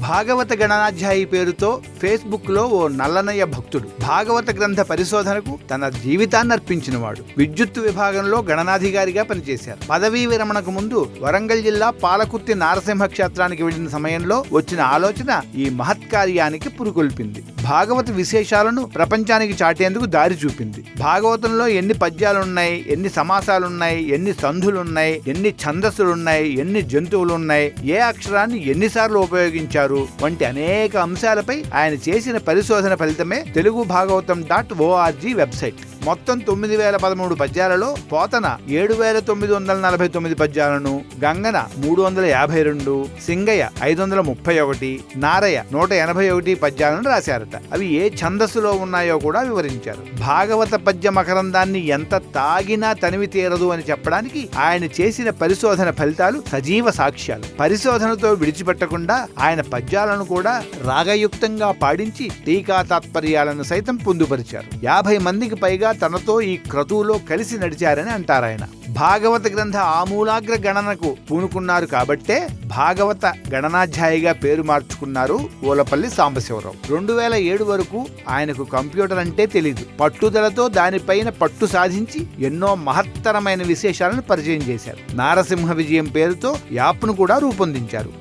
భాగవత గణనాధ్యాయి పేరుతో ఫేస్బుక్లో ఓ నల్లనయ్య భక్తుడు. భాగవత గ్రంథ పరిశోధనకు తన జీవితాన్ని అర్పించినవాడు విద్యుత్ విభాగంలో గణనాధికారిగా పనిచేశారు. పదవీ విరమణకు ముందు వరంగల్ జిల్లా పాలకుర్తి నారసింహ క్షేత్రానికి వెళ్ళిన సమయంలో వచ్చిన ఆలోచన ఈ మహత్కార్యానికి పురుకొల్పింది. భాగవత విశేషాలను ప్రపంచానికి చాటేందుకు దారి చూపింది. భాగవతంలో ఎన్ని పద్యాలున్నాయి ఎన్ని సమాసాలున్నాయి ఎన్ని సంధులున్నాయి ఎన్ని ఛందస్సులున్నాయి ఎన్ని జంతువులున్నాయి ఏ అక్షరాన్ని ఎన్నిసార్లు ఉపయోగించారు వంటి అనేక అంశాలపై ఆయన చేసిన పరిశోధన ఫలితమే Telugu Bhagavatam dot ORG website. మొత్తం తొమ్మిది వేల పదమూడు పద్యాలలో పోతన ఏడు వేల తొమ్మిది వందల నలభై తొమ్మిది పద్యాలను గంగన మూడు వందల యాభై రెండు సింగయ్య ఐదు వందల ముప్పై ఒకటి నారయ్య నూట ఎనభై ఒకటి పద్యాలను రాశారట. అవి ఏ ఛందస్సులో ఉన్నాయో కూడా వివరించారు. భాగవత పద్య మకరందాన్ని ఎంత తాగినా తనివి తీరదు అని చెప్పడానికి ఆయన చేసిన పరిశోధన ఫలితాలు సజీవ సాక్ష్యాలు. పరిశోధనతో విడిచిపెట్టకుండా ఆయన పద్యాలను కూడా రాగయుక్తంగా పాడించి టీకా తాత్పర్యాలను సైతం పొందుపరిచారు. యాభై మందికి పైగా తనతో ఈ క్రతువులో కలిసి నడిచారని అంటారాయన భాగవత గ్రంథ ఆమూలాగ్ర గణనకు పూనుకున్నారు కాబట్టే భాగవత గణనాధ్యాయిగా పేరు మార్చుకున్నారు ఓలపల్లి సాంబశివరావు. రెండు వేల ఏడు వరకు ఆయనకు కంప్యూటర్ అంటే తెలీదు. పట్టుదలతో దానిపైన పట్టు సాధించి ఎన్నో మహత్తరమైన విశేషాలను పరిచయం చేశారు. నారసింహ విజయం పేరుతో యాప్ను కూడా రూపొందించారు.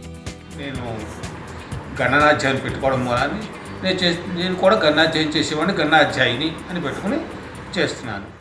నేను గణనాధ్యాయం పెట్టుకోవడం మూలాన్ని నేను నేను కూడా గణనాధ్యాయం చేసేవాడిని గణనాధ్యాయిని అని పెట్టుకుని చేస్తున్నాను.